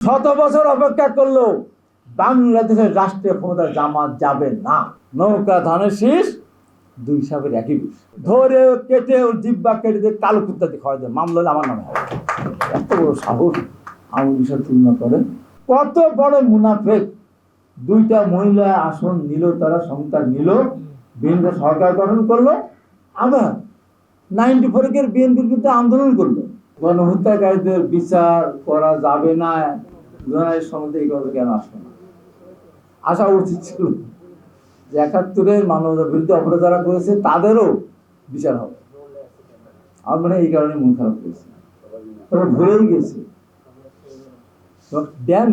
শত বছর অপেক্ষা করলেও বাংলাদেশের রাষ্ট্রীয় ক্ষমতা জামাত যাবে না। নৌকা ধানের শীষ দুই সাপের একই বিষ। ধরে কেটে ওর জিব্বা কেটে দিয়ে কালো কুত্তা দিয়ে খাওয়া যায় মামলা আমার নামে হবে। এত বড় সাহস আমি বিষয় তুলনা করেন কত বড় মুনাফেক দুইটা মহিলা আসন নিল, তারা সংস্থার নিল, বিএনপি সরকার গঠন করল, আবার নাইনটি ফোরের বিএনপির বিরুদ্ধে আন্দোলন করল। গণহত্যাকারীদের বিচার করা যাবে না। জনের সম্বন্ধে এই কথা কেন আসবে না? আসা উচিত ছিল যে একাত্তরের মানবতার বিরুদ্ধে অপরাধ যারা করেছে, তাদেরও বিচার হবে। আমার মানে এই কারণে মন খারাপ করেছে। ওরা ভুলেই গেছে। ড্যাম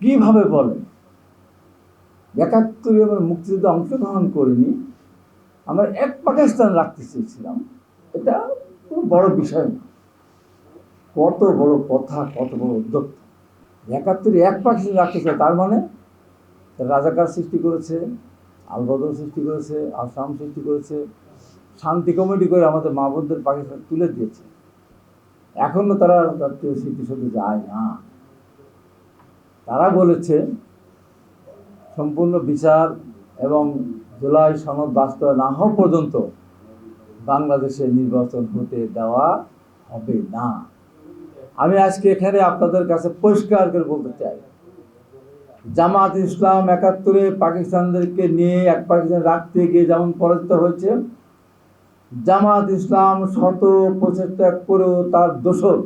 কীভাবে বলেন? একাত্তরে আমার মুক্তিযুদ্ধে অংশগ্রহণ করিনি। আমরা এক পাকিস্তান রাখতে চেয়েছিলাম। এটা বড় বিষয় না। কত বড় কথা কত বড় উদ্যোগ একাত্তরে এক পাখি রাখতে চায় তার মানে রাজাকার সৃষ্টি করেছে, আলবদল সৃষ্টি করেছে, আসাম সৃষ্টি করেছে, শান্তি কমিটি করে আমাদের মা বোনদের পাকিস্তান তুলে দিয়েছে। এখনও তারা জাতীয় স্মৃতিসৌধে যায় না। তারা বলেছে, সম্পূর্ণ বিচার এবং জুলাই সনদ বাস্তবায়ন না হওয়া পর্যন্ত বাংলাদেশে নির্বাচন হতে দেওয়া হবে না। আমি আজকে এখানে আপনাদের কাছে পরিষ্কার করে বলতে চাই। জামাত ইসলাম একাত্তরে পাকিস্তানদেরকে নিয়ে এক পাকিস্তান রাখতে গিয়ে যেমন পরাজিত হয়েছে, জামাত ইসলাম শত প্রচেষ্টা করেও তার দোষর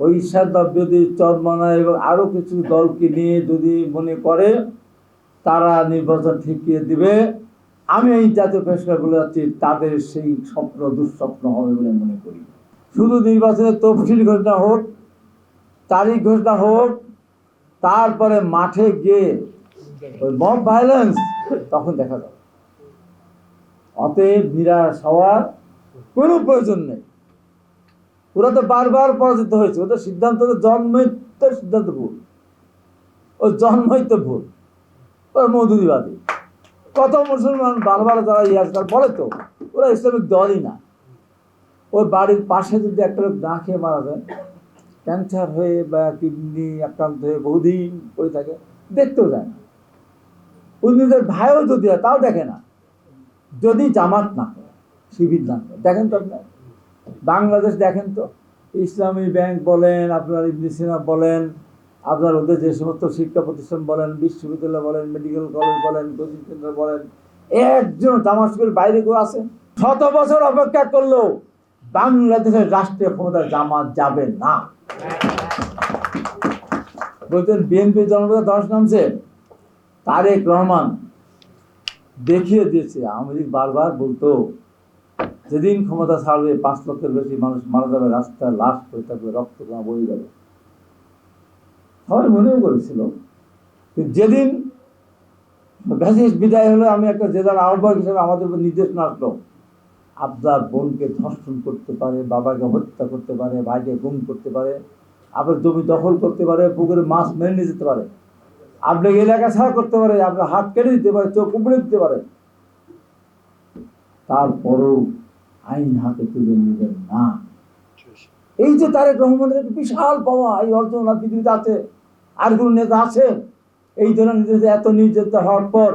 ওই সাদ্দাব যদি চরমানা এবং আরও কিছু দলকে নিয়ে যদি মনে করে, তারা নির্বাচন ঠিকিয়ে দিবে। আমি এই জাতীয় পেশকা বলে যাচ্ছি, তাদের সেই স্বপ্ন দুঃস্বপ্ন হবে বলে মনে করি। শুধু নির্বাচনের তফসিল ঘোষণা হোক, তারিখ ঘোষণা হোক, তারপরে মাঠে গিয়ে ওই মব ভায়োলেন্স তখন দেখা যাবে। অতএব নিরাশ হওয়ার কোনো প্রয়োজন নেই। ওরা তো বারবার পরাজিত হয়েছে, ওদের সিদ্ধান্ত তো তো সিদ্ধান্ত ভুল। ও জন্মই তো ভুল। ওরা মধুদিবাদী কত মুসলমান বারবার যারা ইয়ে তারা বলে তো, ওরা ইসলামিক দলই না। ওই বাড়ির পাশে যদি একটা লোক না খেয়ে মারা যায় ক্যান্সার হয়ে বা কিডনি আক্রান্ত হয়ে বহুদিন পড়ে থাকে, দেখতেও যায় না। নিজের ভাইও যদি হয়, তাও দেখে না। যদি জামাত না করে, শিবির না করে, দেখেন তো আপনার বাংলাদেশ দেখেন তো, ইসলামী ব্যাংক বলেন, আপনার ইবনে সিনা বলেন, আপনার ওদের যে সমস্ত শিক্ষা প্রতিষ্ঠান বলেন, বিশ্ববিদ্যালয় বলেন মেডিকেল কলেজ বলেন কোচিং সেন্টার বলেন, একজন দামাস্কের বাইরে কেউ আছে? শত বছর অপেক্ষা করলেও বাংলাদেশের রাষ্ট্রীয় ক্ষমতা জামাত যাবে না। বলতেন বিএনপি জনতা দশ নামছে। তারেক রহমান দেখিয়ে দিয়েছে, আওয়ামী বারবার বলতো, যেদিন ক্ষমতা ছাড়বে, পাঁচ লক্ষের বেশি মানুষ মারা যাবে রাস্তায় লাশ হয়ে থাকবে, রক্ত বয়ে যাবে। সবাই মনেও করেছিল। যেদিন বিদায় হলো, আমি একটা জেলার আহ্বায়ক হিসেবে আমাদের উপর নির্দেশনা আসলো। আপনার বোনকে ধর্ষণ করতে পারে, বাবাকে হত্যা করতে পারে, ভাইকে গুম করতে পারে আবার জমি দখল করতে পারে, পুকুরে মাছ মেরে নিয়ে যেতে পারে। আপনাকে এলাকা ছাড়া করতে পারে, আপনার হাত কেটে দিতে পারে, চোখ উপড়ে দিতে পারে। তারপরেও আইন হাতে তুলে নেবেন না। এই যে তারেক রহমানের বিশাল পাওয়া, এই অর্জন পৃথিবীতে আছে, আর কোনো নেতা আছে? এই ধরনের এত নির্যাতিত হওয়ার পর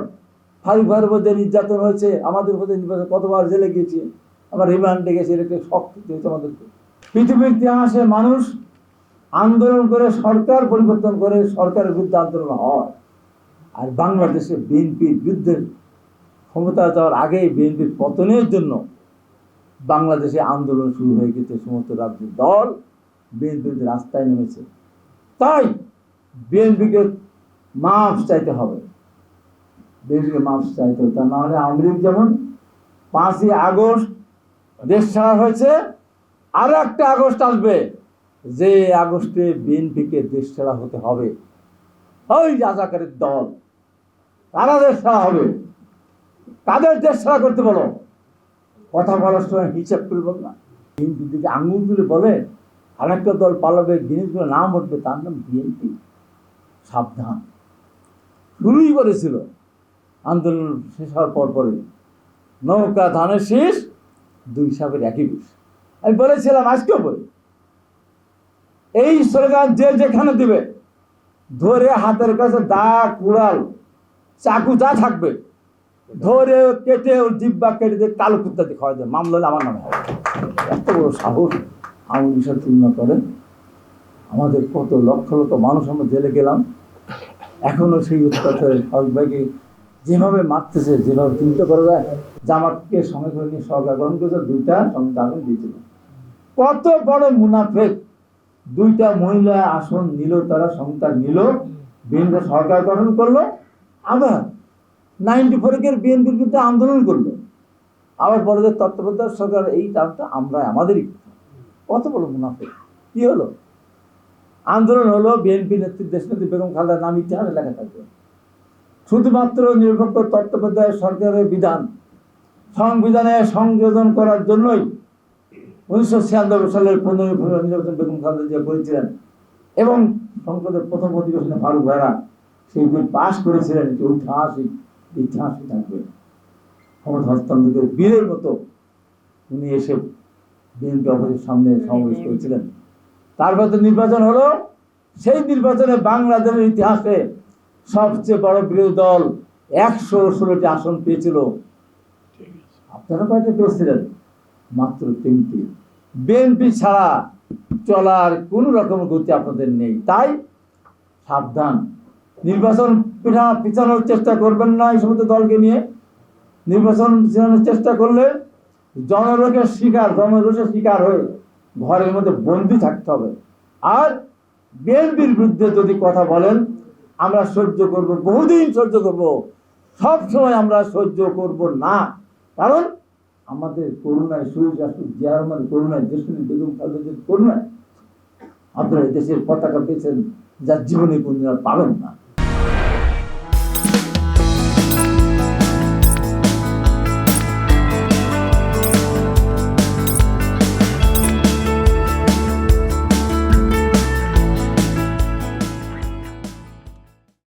ফারুক ভাইয়ের মধ্যে নির্যাতন হয়েছে, আমাদের মধ্যে নির্বাচন কতবার জেলে গিয়েছি, আমার রিমান্ডে গেছে এটা শক্তি হয়েছে আমাদেরকে। পৃথিবীর ইতিহাসে মানুষ আন্দোলন করে, সরকার পরিবর্তন করে, সরকারের বিরুদ্ধে আন্দোলন হয়। আর বাংলাদেশে বিএনপির বিরুদ্ধে ক্ষমতা যাওয়ার আগেই বিএনপির পতনের জন্য বাংলাদেশে আন্দোলন শুরু হয়ে গেছে সমস্ত রাজ্যের দল বিএনপির রাস্তায় নেমেছে। তাই বিএনপিকে মাফ চাইতে হবে। বিএনপিকে মাফ চাইতে। তা না হলে আওয়ামী লীগ যেমন পাঁচই আগস্ট দেশ ছাড়া হয়েছে, আরও একটা আগস্ট আসবে, যে আগস্টে বিএনপিকে দেশ ছাড়া হতে হবে। ওই রাজাকারের দল, তারা দেশ ছাড়া হবে। তাদের দেশ ছাড়া করতে বলো। কথা বলার সময় হিসাব করে বল না। বিএনপির দিকে আঙুল তুলে বলে আর একটা দল পালাবে জিনিসগুলো নাম উঠবে, তার নাম বিএনপি। সাবধান। শুরুই করেছিল। আন্দোলন শেষ হওয়ার পর পরে নৌকা, ধানের শীষ, দুই সাপের একই বিষ। আমি বলেছিলাম, আজকেও বলি। এই স্লোগান যে যেখানে দিবে, ধরে হাতের কাছে দা, কুড়াল, চাকু যা থাকবে, ধরে কেটে ওর জিব্বা কেটে দিয়ে কালো কুত্তা দিয়ে খাওয়া দেয় মামলা হলে আমার নামে হবে। এত বড় সাহস আওয়ামী বিষয় তুলনা করেন আমাদের কত লক্ষ লক্ষ মানুষ আমরা জেলে গেলাম। এখনও সেই অত্যাচারের ভাইকে যেভাবে মারতেছে, যেভাবে চিন্তা করা যায়, জামাতকে সঙ্গে করে নিয়ে সরকার গ্রহণ করেছে, দুইটা আগুন দিয়েছিল। কত বড় মুনাফেক! দুইটা মহিলা আসন নিল, তারা সংস্থার নিল, বিএনপি সরকার গঠন করল, আবার নাইনটি ফোরের বিএনপির বিরুদ্ধে আন্দোলন করল। আবার বড় যে তত্ত্বাবধায়ক সরকার, এই কাজটা আমরা আমাদেরই কত বড় মুনাফেক! কি হলো? আন্দোলন হলো, বিএনপি নেত্রী, দেশনেত্রী বেগম খালেদা নাম ইতিহাসে লেখা থাকবে। শুধুমাত্র নিরপেক্ষ তত্ত্বাবধায়ক সরকারের বিধান সংবিধানে সংযোজন করার জন্যই উনিশশো ছিয়ানব্বই সালের পনেরোই ফেব্রুয়ারি নির্বাচন বেগম খালেদা জিয়া করেছিলেন এবং সংসদের প্রথম অধিবেশনে ফারুক ভাইরা সেই বিল পাশ করেছিলেন এটি ঐতিহাসিক ইতিহাসই থাকবে। ক্ষমতা হস্তান্তরের বীরের মতো উনি এসে বিএনপি অফিসের সামনে সমাবেশ করেছিলেন। তারপর তো নির্বাচন হলো সেই নির্বাচনে বাংলাদেশের ইতিহাসে সবচেয়ে বড় বিরোধী দল একশো ষোলোটি আসন পেয়েছিল। আপনারা কয়টা পেয়েছিলেন? মাত্র তিনটি। বিএনপি ছাড়া চলার কোনো রকম গতি আপনাদের নেই। তাই সাবধান। নির্বাচন পিঠা পিছানোর চেষ্টা করবেন না এই সমস্ত দলকে নিয়ে। নির্বাচন পিছানোর চেষ্টা করলে জনরোগের শিকার জনরোষের শিকার হয়ে ঘরের মধ্যে বন্দি থাকতে হবে। আর বিএনপির বিরুদ্ধে যদি কথা বলেন আমরা সহ্য করব, বহুদিন সহ্য করব। সব সময় আমরা সহ্য করব না। কারণ আমাদের করুণায় শহীদ আসুক জিয়া করুণায় দেশনেত্রী বেগম খালেদের করুণায়। আপনারা দেশের পতাকা পেয়েছেন, যার জীবনে কোনদিন আর পাবেন না।